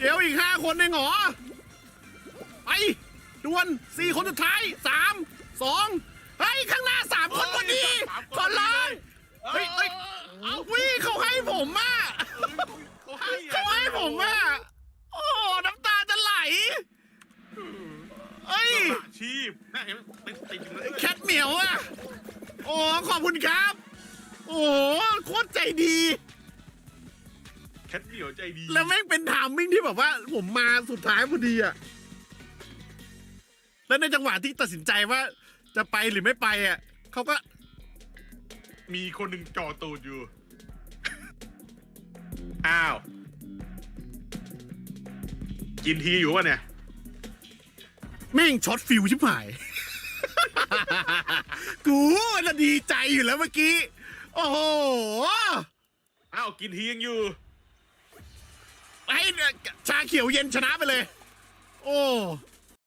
เดี๋ยวอีกห้าคนเองเหรอไปดวนสี่คนสุดท้ายสามสองเฮ้ยข้างหน้าสามคนพอดีขอร้องเฮ้ยเฮ้ยเอาวิเขาให้ผมอะเขาให้อะเขาให้ผมอะโอ้น้ำตาจะไหลเอ้ยอาชีพนะเห็นไหมติดติดอยู่เลยแคทเหมียวอะโอ้ขอบคุณครับ โอ้โคตรใจดี แคทเหนียวใจดีแล้วแม่งเป็นไทามมิ่งที่แบบว่า ผมมาสุดท้ายพอดีอะแล้วในจังหวะที่ตัดสินใจว่า จะไปหรือไม่ไปอะเขาก็มีคนหนึ่งจ่อตูดอยู่ อ้าว กินทีอยู่วะเนี่ย แม่งช็อตฟิวชิบหาย กูน่ะดีใจอยู่แล้วเมื่อกี้ โอ้โห อ้าว กินทียังอยู่ ให้ชาเขียวเย็นชนะไปเลย โอ้